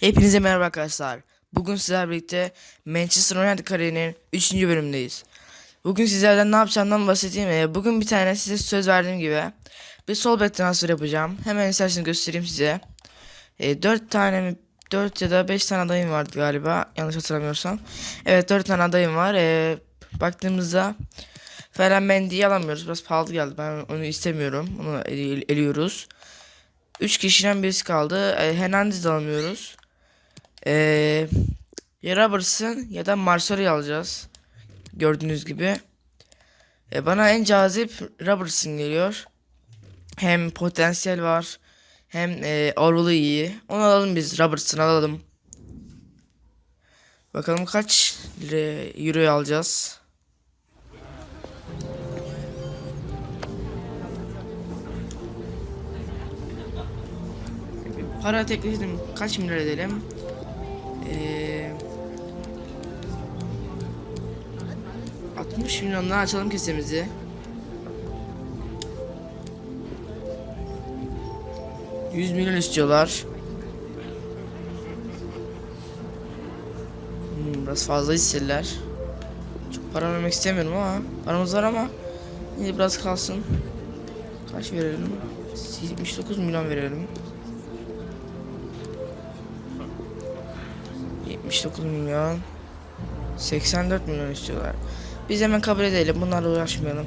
Hepinize merhaba arkadaşlar. Bugün sizlerle birlikte Manchester United kariyerinin 3. bölümündeyiz. Bugün sizlerden ne yapacağımdan bahsedeyim. Bugün bir tane size söz verdiğim gibi bir sol bek transfer yapacağım. Hemen isterseniz göstereyim size. 4 tane mi 4 ya da 5 tane adayım vardı galiba yanlış hatırlamıyorsam. Evet 4 tane adayım var. Ee, baktığımızda Ferhan Mendy'yi alamıyoruz. Biraz pahalı geldi. Ben onu istemiyorum. Onu el- eliyoruz. 3 kişiden birisi kaldı. E, Hernandez de alamıyoruz. Ee, ya Robertson ya da Marcelo'yu alacağız. Gördüğünüz gibi. E, bana en cazip Robertson geliyor. Hem potansiyel var. Hem e, Avrolu iyi. Onu alalım biz. Robertson alalım. Bakalım kaç lira euroyu alacağız. Para teklif edelim. Kaç milyar edelim? 60 milyonla açalım kesemizi. Yüz milyon istiyorlar. Hmm, biraz fazla isterler. Çok para vermek istemiyorum ama paramız var ama yine biraz kalsın. Kaç verelim? 79 milyon verelim. 79 milyon 84 milyon istiyorlar. Biz hemen kabul edelim. Bunlarla uğraşmayalım.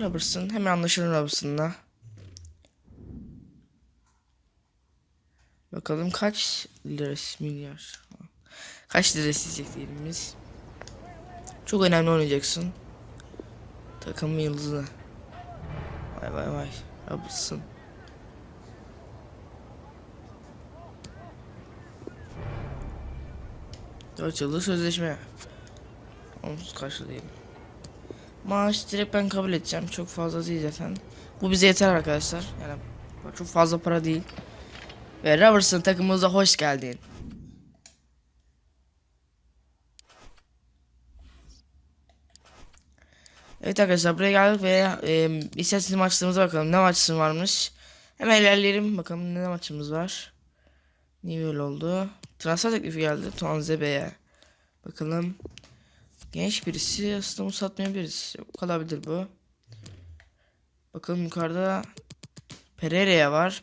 Robertson hemen anlaşalım Robertson'la. Bakalım kaç lirası milyar. Kaç lira isteyecek diyelim biz. Çok önemli oynayacaksın. Takımın yıldızı. Vay vay vay. Robertson. Dört yıllık sözleşme. Onsuz karşılayalım. Maaş direkt ben kabul edeceğim. Çok fazla değil zaten. Bu bize yeter arkadaşlar. Yani çok fazla para değil. Ve Robertson takımımıza hoş geldin. Evet arkadaşlar buraya geldik ve e, isterseniz maçlarımıza bakalım. Ne maçım varmış. Hemen ilerleyelim. Bakalım ne maçımız var. Niye böyle oldu? Transfer teklifi geldi Tuanze Bey'e. Bakalım. Genç birisi aslında bunu satmayabiliriz. Kalabilir bu. Bakalım yukarıda Pereira'ya var.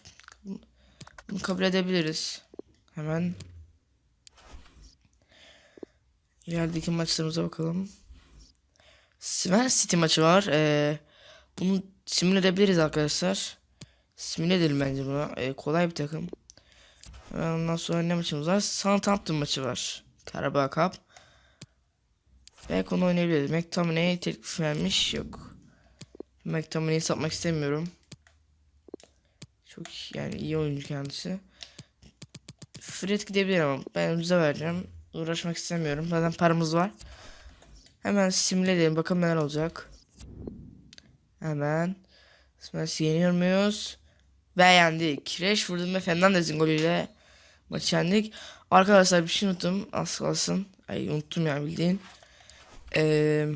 Bunu kabul edebiliriz. Hemen ilerideki maçlarımıza bakalım. Sven City maçı var. Ee, bunu simüle edebiliriz arkadaşlar. Simüle edelim bence bunu. Ee, kolay bir takım. Ondan sonra ne maçımız var? Southampton maçı var. Karabağ Cup. Belki onu oynayabiliriz. McTominay'e teklif vermiş. Yok. McTominay'i satmak istemiyorum. Çok yani iyi oyuncu kendisi. Fred gidebilir ama ben ucuza vereceğim. Uğraşmak istemiyorum. Zaten paramız var. Hemen simüle edelim. Bakalım neler olacak. Hemen. Smash yeniyor muyuz? Ve yendik. Rashford'un ve Fernandez'in golüyle maçı yendik. Arkadaşlar bir şey unuttum. Az kalsın. Ay unuttum ya bildiğin. Ee,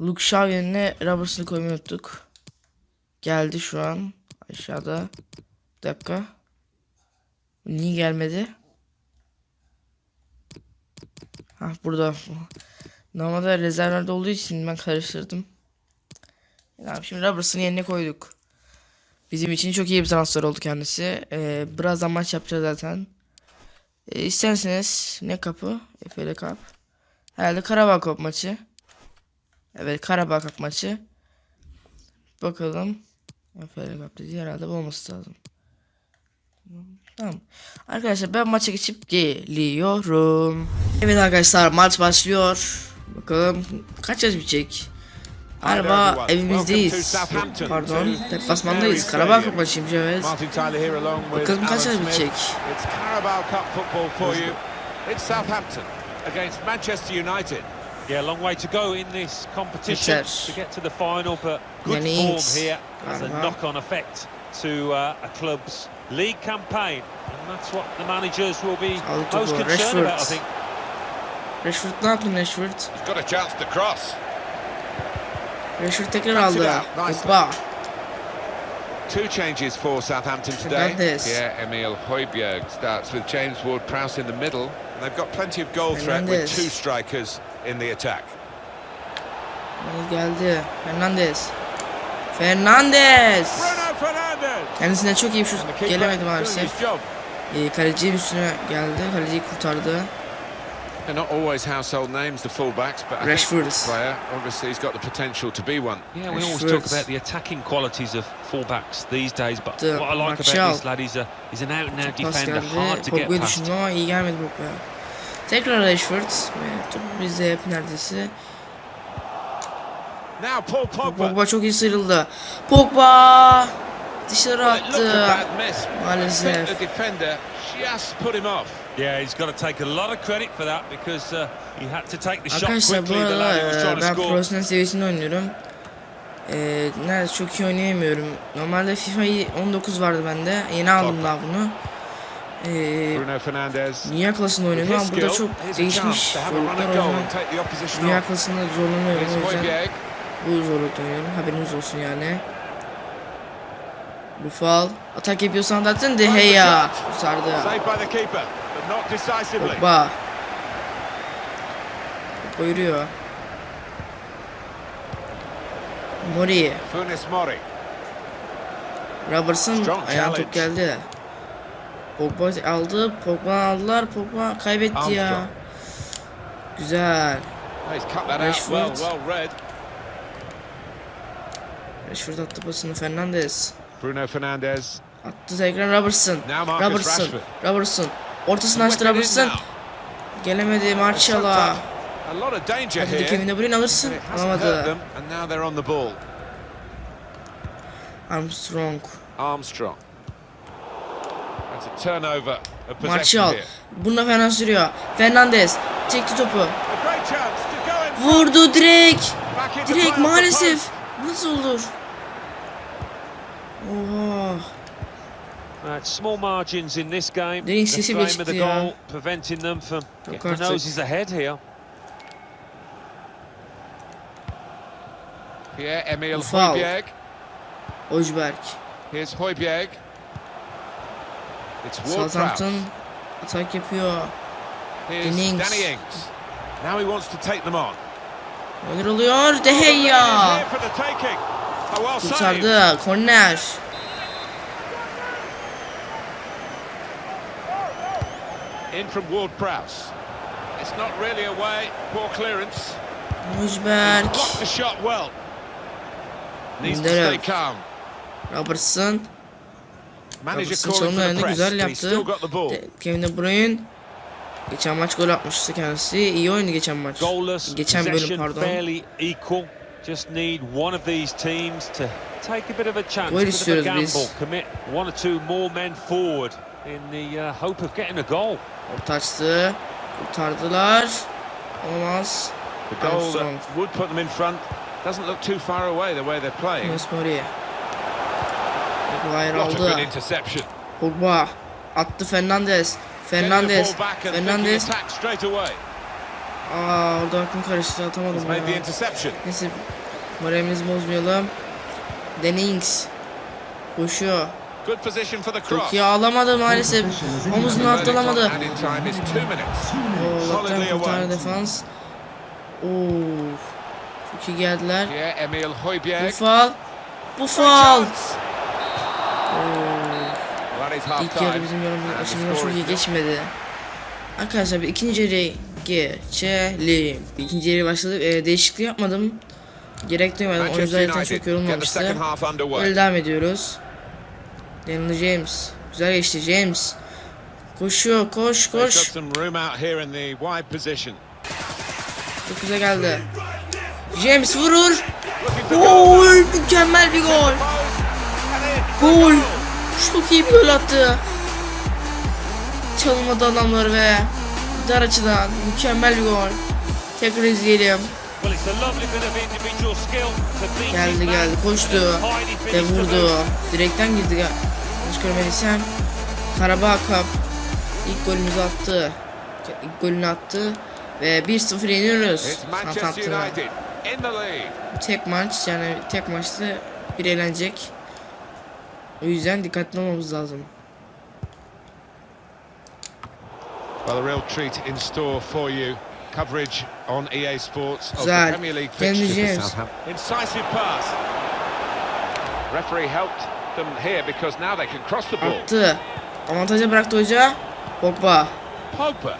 Luke Shaw yerine Robertson'ı koymayı unuttuk. Geldi şu an. Aşağıda. Bir dakika. Niye gelmedi? Ha burada. Normalde rezervlerde olduğu için ben karıştırdım. Tamam şimdi Robertson'ı yerine koyduk. Bizim için çok iyi bir transfer oldu kendisi. Ee, birazdan maç yapacağız zaten. Ee, isterseniz ne kapı? Efe'yle kap. Herhalde Karabağ Cup maçı. Evet Karabağ Cup maçı. Bakalım. Efe'yle kap dedi herhalde bu olması lazım. Tamam. Arkadaşlar ben maça geçip geliyorum. Evet arkadaşlar maç başlıyor. Bakalım kaç yaş bitecek? Galiba evimizdeyiz. Pardon, deplasmandayız. Karabağ Cup maçıymış evet. Bakalım kaç Smith. bitecek? Yeah, long way to go in this competition Yeter. to get to the final, but good Yani form here has a galiba. knock-on effect to uh, a club's league campaign, and that's what the managers will be most concerned about, I think. Rashford yaptın Rashford? He's got a chance to cross. Rashford tekrar aldı. Hoppa. Two changes for Southampton today. Fernandes. Pierre-Emile Højbjerg starts with James Ward-Prowse in the middle. And they've got plenty of goal threat with two strikers in the attack. Geldi. Bruno Fernandes! Kendisine çok iyi bir şut And the keeper gelemedi doing maalesef. his job. Ee, kalecinin üstüne geldi. Kaleciyi kurtardı. They're not always household names, the fullbacks, but I think this player, obviously, he's got the potential to be one. Yeah, we always talk about the attacking qualities of fullbacks these days, but The what I like Martial. about this lad, he's a he's an out-and-out defender, geldi. hard to get past. düşündüm ama iyi gelmedi Pogba. Tekrar Rashford. Ve top bizde hep neredeyse. Now Paul Pogba. Pogba çok iyi sıyrıldı. Pogba dışarı Well, it looked a attı. bad miss. I think Maalesef. The defender just put him off. Yeah, he's got to take a lot of credit for that because uh, he had to take the shot Arkadaşlar bu quickly. The arada lad who was e, trying to ben profesyonel seviyesinde oynuyorum. Eee nerede çok iyi oynayamıyorum. Normalde FIFA 19 vardı bende. Yeni aldım daha bunu. Fernandes. dünya klasında oynuyorum ama burada çok değişmiş zorluklar oynuyorum. Dünya klasında zorlanıyorum o yüzden bu zorlukta oynuyorum. Haberiniz olsun yani. Bu faul. Atak yapıyorsan zaten De Gea kurtardı. Saved Pogba. Pogba yürüyor. Mori. Robertson Strong ayağın challenge. top geldi. Pogba aldı. Pogba aldılar. Pogba kaybetti ya. Güzel. Rashford. Rashford attı pasını Fernandes. Bruno Fernandes. Attı tekrar Robertson. Robertson. Robertson. Ortasını açtı Whip it in Robertson. now. Gelemedi Martial'a. A lot of danger Hadi. Kevin De Bruyne alırsın. Alamadı. Armstrong. Armstrong. Martial. Bununla fena sürüyor. Fernandes. Çekti topu. Vurdu direkt. Direkt maalesef. Nasıl olur? Oha. Uh, small margins in this game. The frame of the ya. goal preventing them from Yok getting the noses ahead here. Pierre-Emile Foul. Højbjerg. Ojberg. Here's Højbjerg. It's. Southampton atak yapıyor. Here's. Danny Ings. Now he wants to take them on. Oluyor? De Gea. here for the taking. Oh, well saved. Kurtardı. Korner. In from Ward-Prowse. It's not really away. Poor clearance. Ojberg. Blocked the shot well. Needs to stay calm. Robertson. Manager Robertson the press, güzel yaptı. got the ball. De- Kevin De Bruyne. Geçen maç gol atmıştı kendisi. İyi oynadı geçen maç. Goalless, Geçen bölüm pardon. Just need one of these teams to take a bit of a chance, a bit of a gamble, commit one or two more men forward in the uh, hope of getting a goal. Orta açtı. Kurtardılar. Olmaz. The goal Armstrong. that would put them in front doesn't look too far away the way they're playing. Yunus Mori. Maguire aldı. interception. Pogba. Attı attack straight away. Aa orada aklım karıştı atamadım ya. Neyse moralimizi bozmayalım. Dennings. Koşuyor. Good position for the cross. Çok iyi alamadı maalesef. Omuzunu minutes. Oo Allah'tan kurtardı defans. Oo. Çok iyi geldiler. Bu faal. Bu faal. İlk yarı bizim yorumumuz çok iyi geçmedi. Arkadaşlar bir ikinci yarıya geçelim. İkinci yarıya başladık. Ee, değişiklik yapmadım. Gerek duymadım. Oyuncular çok yorulmamıştı. second half underway. Öyle devam ediyoruz. Daniel James. Güzel geçti James. Koşuyor koş koş. Çok güzel geldi. James vurur. Gol mükemmel bir gol. Gol. Çok iyi bir gol attı. Çalmadı adamları ve dar açıdan mükemmel bir gol. Tekrar izleyelim. Geldi geldi koştu ve vurdu. Direkten girdi. Yanlış görmediysem. Karabağ Cup ilk golümüzü attı. İlk golünü attı ve 1-0 yeniyoruz. Southampton'a. Tek maç yani tek maçta bir eğlenecek. O yüzden dikkatli olmamız lazım. Well, a real treat in store for you. Coverage on EA Sports of the Güzel. Premier League for. Southampton. Incisive pass. Referee helped them here because now they can cross the ball. Attı. Avantaja bıraktı hoca. Hoppa. Pogba.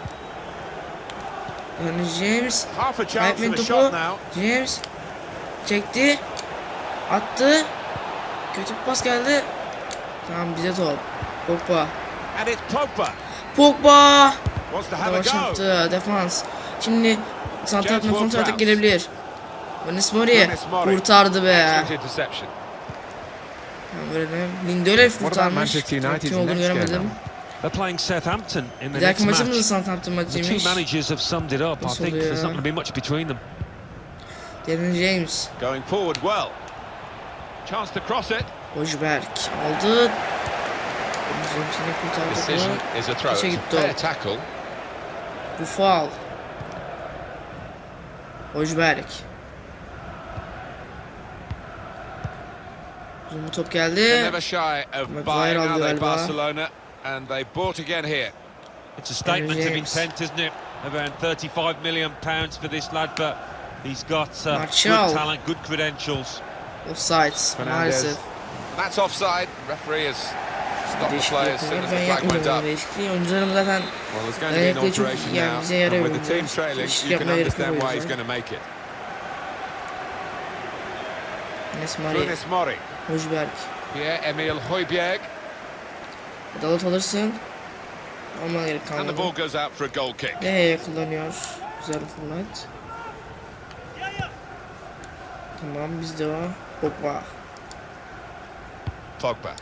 Yani James. Half a chance Kaybetmedi for the topu. shot now. James. Çekti. Attı. Kötü bir pas geldi. Tamam bize top. Pogba. And it's Pogba. Pogba. Wants to have a go. yaptı. Defans. Şimdi Santrafor'un James kontra atak gelebilir. Vanis Mori kurtardı be. Böyle Lindelöf kurtarmış. Kim olduğunu göremedim. They're playing Southampton in the next match. The two managers have summed it up. I think there's not going to be much between them. Daniel James. Going forward well. Chance to cross it. Hojberg aldı. Kurtardı. Decision is a throw. Fair tackle. Bu faul. Hojberg. Uzun bir top They're geldi. never shy of buying, aldı galiba. Barcelona? And they bought again here. It's a statement of intent, isn't it? Around 35 million pounds for this lad, but he's got uh, good talent, good credentials. Offside Fernandez. maalesef. That's offside. Referee has stopped the Değişiklik yapıyor. Ben bu değişikliği. Oyuncularım zaten Özellikle çok alteration yani bize yarıyor with the bu. team trailing, Değişiklik you can yapmaya gerek yok understand o why he's yüzden. going to make it. Enes Mari. Hojberg. Pierre-Emile Højbjerg. Dalat alırsın. Olmana gerek And the kalmadı. ball goes out for a goal kick. D'Gea kullanıyor. Güzel bir fırlat. Tamam bizde o. Pogba. Pogba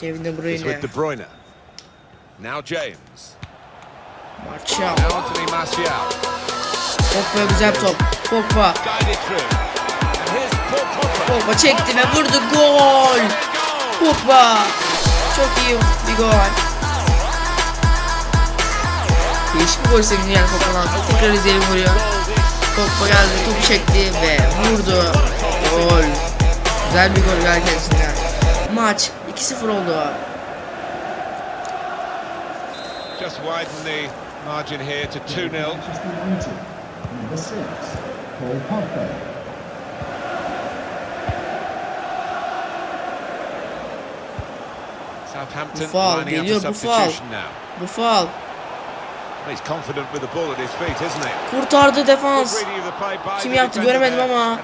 Kevin De Bruyne. with De Bruyne. Now James. Martial. Anthony Martial. Pogba'ya güzel top. Pogba. Pogba. Pogba çekti ve vurdu. Gol. Pogba. Çok iyi bir gol. Değişik bir gol sevinci yani Pogba'dan. Tekrar izleyelim vuruyor. Pogba geldi topu çekti ve vurdu. Gol. Güzel bir gol geldi kendisinden. Maç 2-0 oldu. Just widen the margin here to 2-0. Manchester United. Number six, Paul Pogba. Southampton geliyor bu now. Bu faul. He's confident with the ball at his feet, isn't he? Kurtardı defans. Kim yaptı göremedim ama.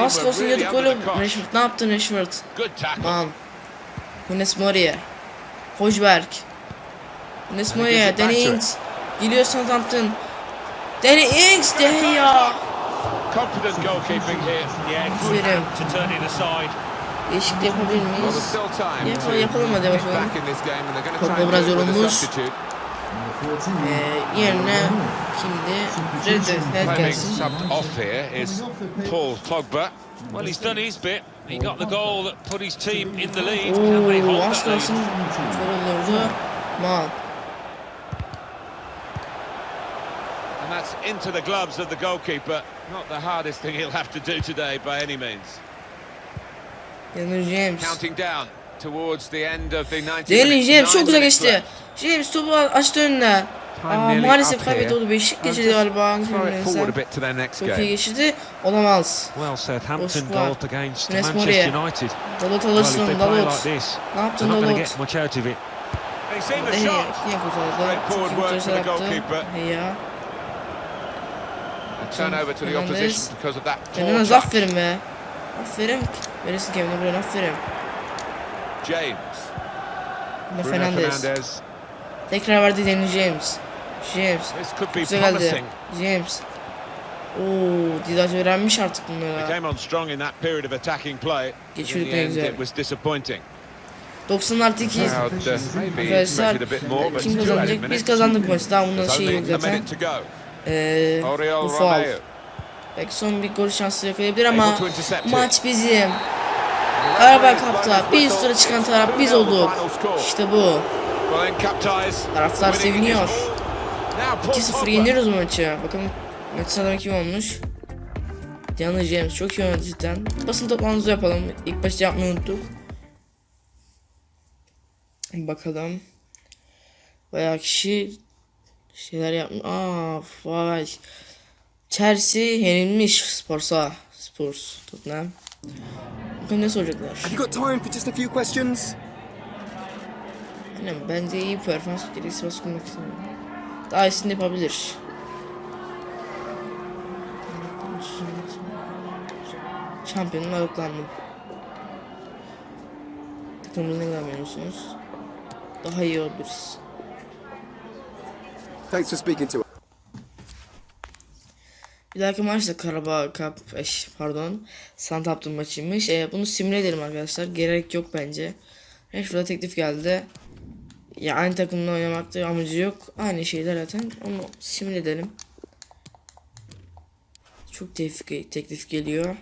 Az yedik under golü. Rashford ne yaptın Rashford? Lan. Hunes Mori'ye. Hojberg. Hunes gives Mori'ye. Danny Ings. Geliyor Southampton. Danny Ings. De Gea. Confident goalkeeping here. Yeah, to turn it aside. Değişiklik yapabilir miyiz? yapalım hadi get bakalım. back in this game and they're going to Pogba try and biraz yorulmuş. substitute. Number 14, Ee, yerine gelsin. subbed off here is Paul Pogba. Well, he's done his bit. He got the goal that put his team in the lead. Can they hold that lead? Mal. And that's into the gloves of the goalkeeper. Not the hardest thing he'll have to do today by any means. James. Counting down towards the end of the 90 Daniel minutes. James çok güzel geçti. James topu açtı önüne. Aa, nearly maalesef here. oldu. Beşik geçirdi galiba. Throw it forward a Neyse. bit to their next Çok iyi game. geçirdi. Olamaz. Well, Southampton Boşluk var. goal against Enes Manchester Mori'ye. United. Dalot alırsın play Dalot. like this, Ne yaptın not going to Dalot? get much out of it. They've seen the Hey, shot. niye kurtardı? Çok iyi yaptı. goalkeeper. Hey ya. A turnover to the Fernandes. opposition because of that poor Fernandez touch. aferin be. Aferin. Verirsin Kevin Bruyne aferin. James. Yine Bruno Fernandez. Tekrar verdi Daniel James. James. This could be Güzel geldi. James. Oo, Didac öğrenmiş artık They bunları. came on strong in that period of attacking play. but In Geçiyorduk the ne güzel. it was disappointing. 90 artı 2. Crowd uh, Arkadaşlar kim kazanacak? Biz kazandık maçı. Daha bundan şey yok zaten. Ee, bu faul. Belki son bir gol şansı yakalayabilir ama maç bizim. Karabağ Cup'ta bir tura çıkan taraf biz olduk. İşte bu. Taraftar seviniyor. This- Now Paul 2-0 Pogba. yeniyoruz maçı. Bakalım maç sıralama kim olmuş. Daniel James çok iyi oynadı cidden. Basın toplantımızı yapalım. İlk başta yapmayı unuttuk. Bakalım. Bayağı kişi şeyler yapmış. Aa vay. Chelsea yenilmiş Sporsa. Spurs. Tottenham. Bakın ne soracaklar. Have you got time for just a few questions? Aynen bence iyi bir performans gerekirse baskı kurmak istemiyorum. Daha iyisini yapabilir. Şampiyonun ne kadar memnunsunuz? Daha iyi olabiliriz. Thanks for speaking to us. Bir dahaki maç da Karabağ Cup, eş, pardon, Southampton maçıymış. E, bunu simüle edelim arkadaşlar. Gerek yok bence. Rashford'a teklif geldi. Ya aynı takımla oynamakta amacı yok. Aynı şeyler zaten. Onu simüle edelim. Çok teklif, teklif geliyor.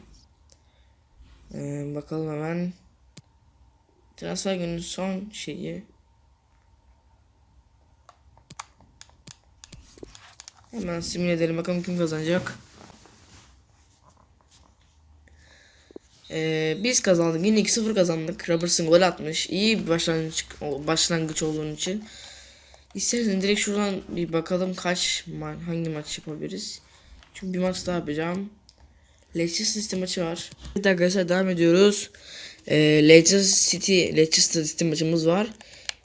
Ee, bakalım hemen. Transfer günün son şeyi. Hemen simüle edelim bakalım kim kazanacak. Ee, biz kazandık. Yine 2-0 kazandık. Robertson gol atmış. İyi bir başlangıç, başlangıç olduğun için. İsterseniz direkt şuradan bir bakalım kaç ma- hangi maç yapabiliriz. Çünkü bir maç daha yapacağım. Leicester City maçı var. Evet arkadaşlar devam ediyoruz. Ee, Leicester City, Leicester City maçımız var.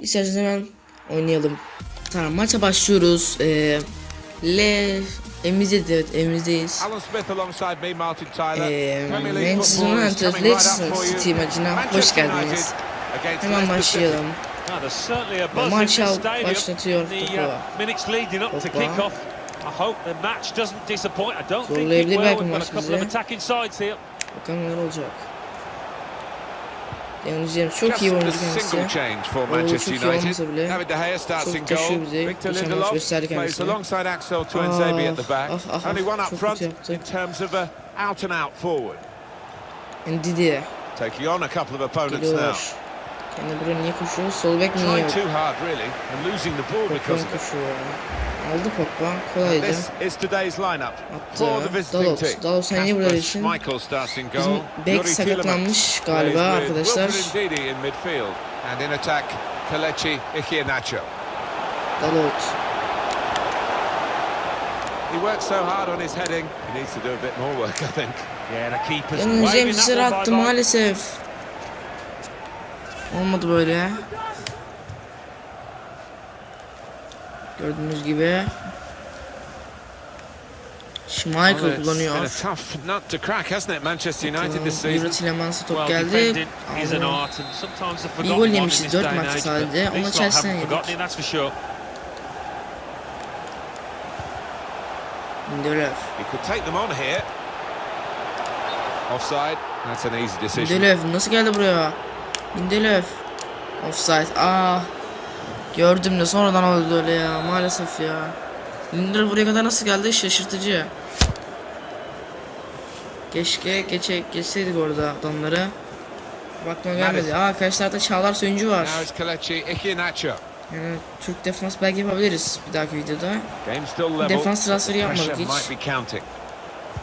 İsterseniz hemen oynayalım. Tamam maça başlıyoruz. Ee, Le evimizdeyiz evet evimizdeyiz. Alan Smith alongside me, Martin Tyler. Ee, Premier League Manchester United, Leicester. City maçına hoş geldiniz. Hemen başlayalım. Stadium. başlatıyor topu. minutes leading up to Pogba. kick off. I hope the match doesn't disappoint. I don't think it Zorlayabilir will. belki We've got maç a couple bizi. of attacking sides here. Bakalım neler olacak. Yalnız James çok iyi oyuncu kendisi. Manchester çok iyi olmasa bile çok in taşıyor. Victor Geçen maç gösterdi back. Ah, ah, ah, up çok kötü yaptı. in and out forward. Ndidi Taking on a couple of opponents now. Kendi buraya niye koşuyor? Sol bek niye Trying yok? too hard really and losing the ball because of it. Aldı Pogba. Kolaydı. Attı. for the visiting Dalot. team. Dalot sen niye in Bizim bek sakatlanmış galiba arkadaşlar. Dalot. He works so hard on his heading. He needs to do a bit more work, I think. Yeah, the keeper's waving attı maalesef. Olmadı böyle. Gördüğünüz gibi. Schmeichel Well, kullanıyor. a tough nut to crack, hasn't it, Manchester United this Euro? Tilemans'a top geldi. forgotten gol yemişiz, this dört day and maçta age, but sadece. not Chelsea'den yedik. Lindelöf. Lindelöf nasıl geldi buraya? Lindelöf. Offside. Aa. Gördüm de sonradan oldu öyle ya. Maalesef ya. Lindelöf buraya kadar nasıl geldi? Şaşırtıcı. Keşke geçe geçseydik orada adamları. Bakma gelmedi. Aa karşılarda Çağlar Söyüncü var. Yani Türk defans belki yapabiliriz bir dahaki videoda. Defans transferi yapmadık hiç. might be counting.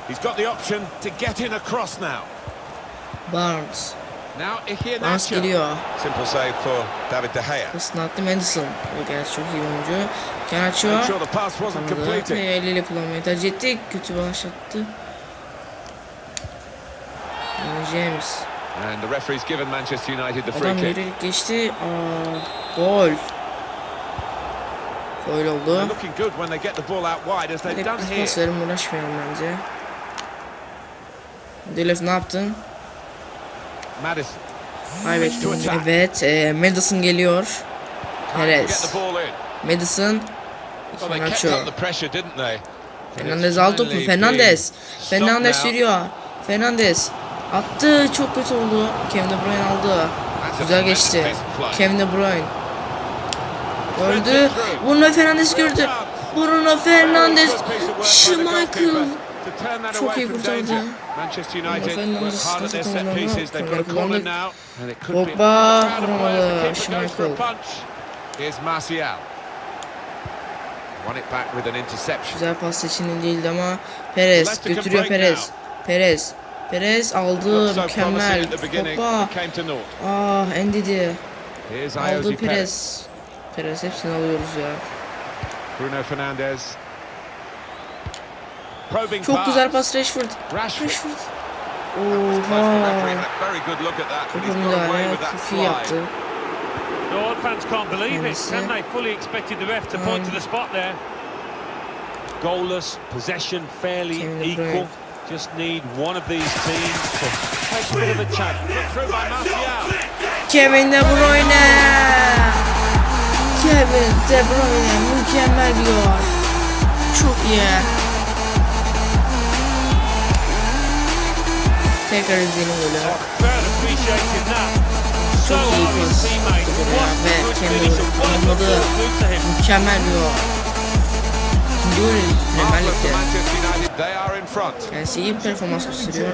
He's got the option to get in across now. Barnes. Iheanacho. geliyor. Simple save for David De Gea. Pasını attı Madison. O gerçi çok iyi oyuncu. Kenaço. Make sure the pass wasn't Tanıdı. Ve eliyle kullanmayı tercih etti. Kötü başlattı. Yani James. And the referee's given Manchester United the free Adam kick. yürüyerek geçti. Aa, gol. Gol They're oldu. looking good when they get the ball out wide as they've done here. pas verim uğraşmayalım bence. Delef ne yaptın? Madison Kaybettin. Evet. E, Madison geliyor. Perez. Madison. They? Fernandez aldı topu. Fernandez. Fernandez sürüyor. Fernandez. Attı. Çok kötü oldu. Kevin De Bruyne aldı. Güzel geçti. Kevin De Bruyne. Gördü. Bruno Fernandes gördü. Bruno Fernandes. Schmeichel. Çok iyi kurtardı. Fernandes work hard at their set takımlarına pieces. They've got a korner corner kullandı. now. And it could be Pogba a crowd of players. vuramadı. Schmeichel. punch. Here's Martial. Won it back with an interception. Güzel pas seçimi değildi ama Perez götürüyor Perez. Perez. Perez aldı mükemmel. naught. Ah Endidi. Aldı. Perez. Perez hepsini alıyoruz ya. Bruno Fernandes. Probing Çok pass. güzel pas Rashford. Rashford. Rashford. Well, the referee had Oha. a very good look at that, but Topa he's got away müdahale with that çok iyi slide. yaptı. No, fans can't believe it, Kendisi. can they? Fully expected the ref to point to the spot there. Goalless, possession fairly Kevin De equal. Bruyne. Just need one of these teams to take a bit of a chance. Put through by Martial. Kevin De Bruyne. Kevin De Bruyne mükemmel bir gol. Çok iyi. And what a good olmadı. ball through to him. Mükemmel bir. İkinci golü Premier Lig'de. Kendisi iyi bir performans gösteriyor.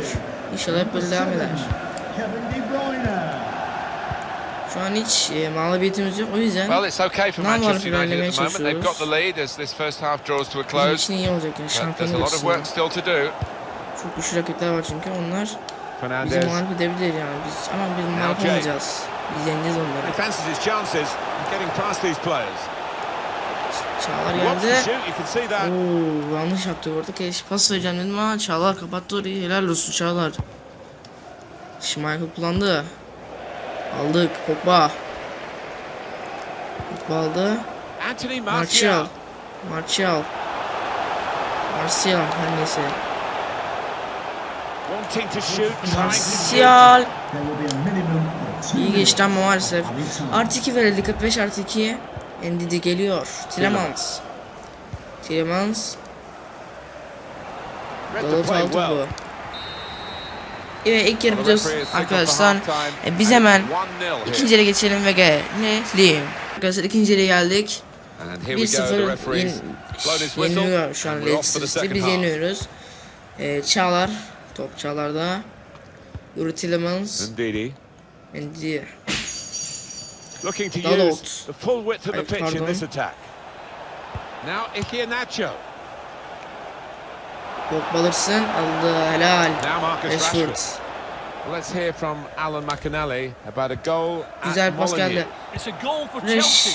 İnşallah hep böyle devam eder. Şu an hiç e, mağlubiyetimiz yok. O yüzden Well, it's okay for Manchester United at the moment. They've got the lead as this first half draws to a close. için iyi olacak yani But there's a şampiyonluk lot of work still to do. Çok güçlü rakipler var çünkü onlar bizi Fernandes. mağlup edebilir yani. Biz, ama biz mağlup olmayacağız. Biz yeneceğiz onları. Çağlar geldi. Oo, yanlış yaptı orada. Keşke pas vereceğim dedim ama Çağlar kapattı orayı. Helal olsun Çağlar. Schmeichel kullandı. Aldık. Pogba. Pogba aldı. Martial. Martial. Martial her neyse. Wanting to shoot, trying to shoot. Martial. İyi geçti ama maalesef. Artı 2 verildi 45 artı 2. Endidi geliyor. Tilemans. Tilemans. Play aldı bu. Evet ilk yarı biliyoruz arkadaşlar. E, biz hemen 1-0 here. ikinci yere geçelim ve gelelim. Arkadaşlar ikinci yere geldik. And here we go, the 1-0 referee's yen, blown his whistle. yeniliyor şu an second Biz yeniyoruz. Ee, Çağlar. Top Çağlar'da. Yuri Tillemans. Ndidi Endidi. looking to Dalot. use the full width of the pitch in this attack. Now Iheanacho. Pogba alırsın. Aldı. Helal. Now Marcus Rashford. Let's hear from Alan McAnally about a goal Güzel at pas geldi. It's a goal for Reş. Chelsea.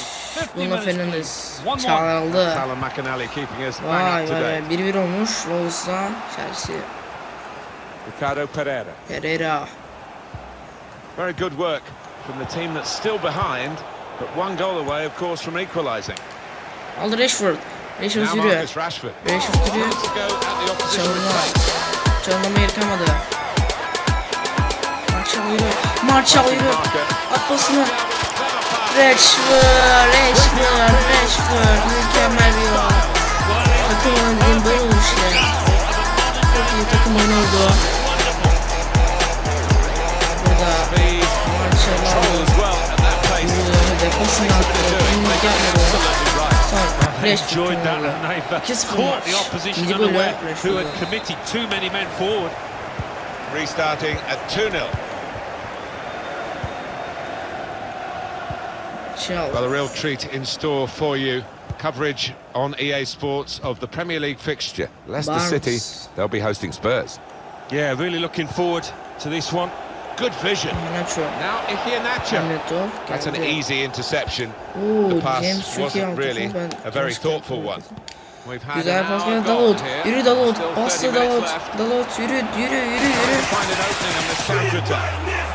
50 Bruno Fernandes. played. 1-1. Çağlar aldı. Alan McAnally keeping us bang Vay vay vay. 1-1 olmuş. Wolves'la Chelsea. Ricardo Pereira. Pereira. Very good work from the team that's still behind, but one goal away, of course, from equalising. Aldı Rashford. Rashford Now. Marcus Rashford. Rashford yürüyor. Wants to go at the opposition Çalınma. Çalınma yeri kalmadı. Yürü. Martial yürü. At pasını. Rashford. Rashford. Rashford. Mükemmel bir gol. Takım oyunu that pace. Yürüyor. Defasını attı. Kimlik yapmadı. Absolutely right. Sonra They Rashford enjoyed that kullandı. and they've uh, 2-0 caught the maç. opposition İkinci golü unaware who Rashford'a. had committed too many men forward. Restarting at 2-0. Martial. Well, a real treat in store for you. Coverage on EA Sports of the Premier League fixture. Leicester Barnes. City, they'll be hosting Spurs. Yeah, really looking forward to this one. Good vision. Nacho. Now Iheanacho. That's an easy interception. Oo, The pass James wasn't really a very thoughtful one. We've had Güzel an pas hour geldi gone Dalot. here. Yürü Dalot. Still Bastı 30 minutes Dalot. left. Dalot yürü yürü yürü yürü. Find an opening on.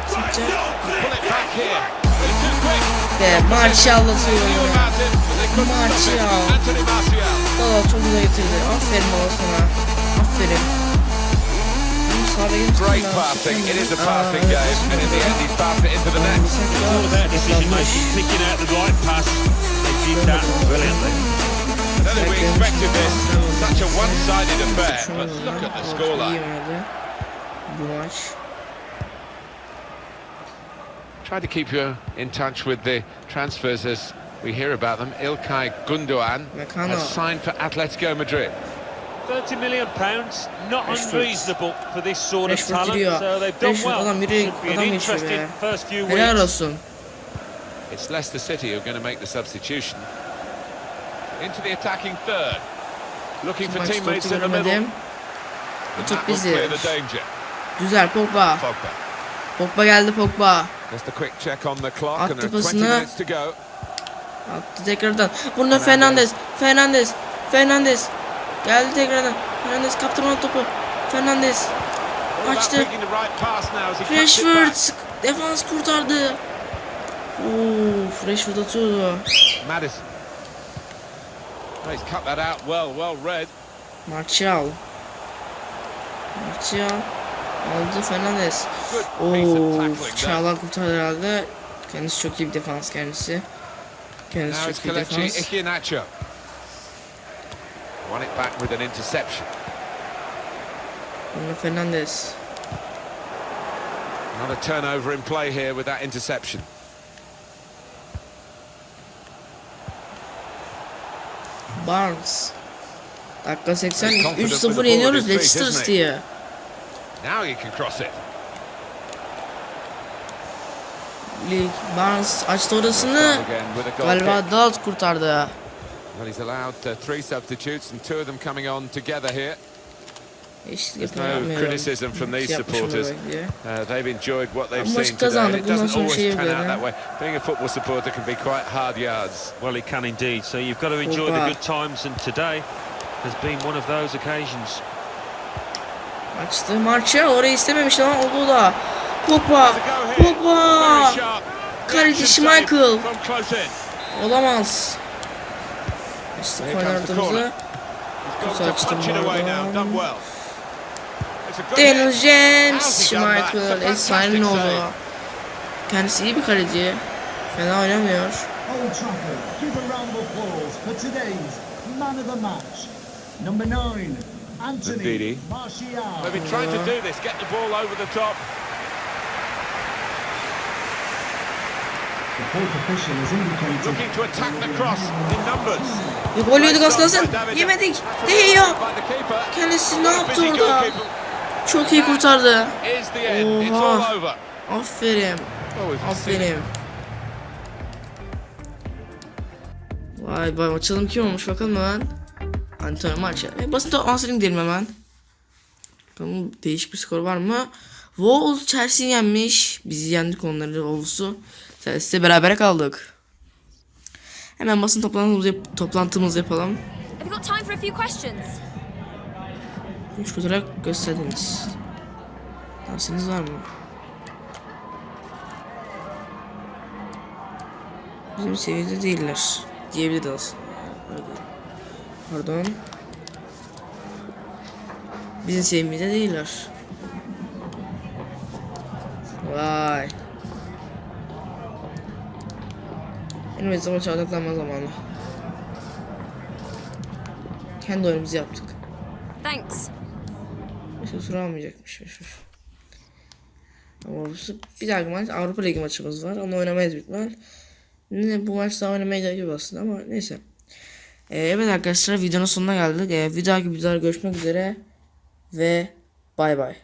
Sıkacak. Pull it back here. They're too quick. Ve Martial Knew atıyor. about it, but they couldn't stop it. Martial. Anthony Martial. Dalot çok güzel getirdi. Aferin baba. Aferin. Oğlum sahada gelip Great passing. It is a Aa, passing evet, game, and in the end, he's passed it into the net. It's all about decision making, picking out the right pass. They did that brilliantly. I don't think we expected this. Such a one-sided affair, but look at the scoreline. oynadı. Try to keep you in touch with the transfers as we hear about them. Ilkay Gundogan has signed for Atletico Madrid. 30 million pounds, not Rashford. unreasonable for this sort of Rashford talent. giriyor. So they've done Rashford well. adam yürüyor, Should be an interesting be. first few Helal weeks. olsun. It's Leicester City who are going to make the substitution. Into the attacking third. Looking for teammates in the middle. göremedim. And Çok that will bizi. clear the danger. Güzel Pogba. Pogba. Pogba geldi Pogba. Just a quick check on the clock, Attı and there are 20 minutes to go. Attı tekrardan. Burada Fernandez. Fernandez. Fernandez. Geldi tekrardan. Fernandez kaptırmadı topu. Fernandez. Açtı. Rashford. Defans kurtardı. Of, Rashford atıyordu. Madison. He's cut that out well, well read. Martial. Martial. Aldı Fernandez. Oo. Çağlar kurtardı herhalde. Kendisi çok iyi bir defans kendisi. Now it's Kelechi. Iheanacho. Won it back with an interception. Bruno Fernandes. Another turnover in play here with that interception. Barnes. Dakika 80. He's confident with the 3-0 ball yeniyoruz at his feet, Leicester? City'ye. Now he can cross it. Lig Barnes açtı orasını. Galiba. Dalt kurtardı. Well, he's allowed uh, three substitutes and two of them coming on together here. There's no criticism from these supporters. bekliyor. Uh, they've enjoyed what they've seen today. It doesn't always şey turn out that way. Being a football supporter can be quite hard yards. Well, it can indeed. So you've got to enjoy the good times, and today has been one of those occasions. Açtı Martial orayı istememiş ama oldu da. Pogba. Pogba. Kaleci Schmeichel. Olamaz. İşte gone to Açtım oradan. Daniel. James, Schmeichel, fantastic efsane oldu. save. Kendisi iyi bir kaleci. Fena oynamıyor. Number nine, Anthony. Martial. They've been trying to do this, get the ball over the top. The fourth official has indicated Looking to attack the cross in numbers. Bir gol yedik az kalsın. Yemedik. The keeper. Kendisi ne yaptı orada? Çok iyi kurtardı. Oha. Aferin. Oh. Aferin. Vay vay açalım kim olmuş bakalım hemen. Antonio Martial. E, basit answering diyelim hemen. Bakalım değişik bir skor var mı? Wolves Chelsea'yi yenmiş. Bizi yendik onları Wolves'u. Chelsea'de berabere kaldık. Hemen basın toplantımızı, yap- toplantımızı yapalım. Üç fotoğraf gösterdiniz. Tavsiyeniz var mı? Bizim seviyede değiller. Diyebiliriz aslında. Pardon. Bizim seviyede değiller. Vay. Benim zaman çağdaklanma zamanı. Kendi oyunumuzu yaptık. Thanks. Mesela sıra almayacakmış. Ama bu- bir dahaki maç Avrupa Ligi maçımız var. Onu oynamayız ihtimal. Ne, bu maç daha oynamaya gerek yok aslında ama neyse. Ee, evet arkadaşlar videonun sonuna geldik. Ee, bir dahaki videoda görüşmek üzere. Ve bay bay.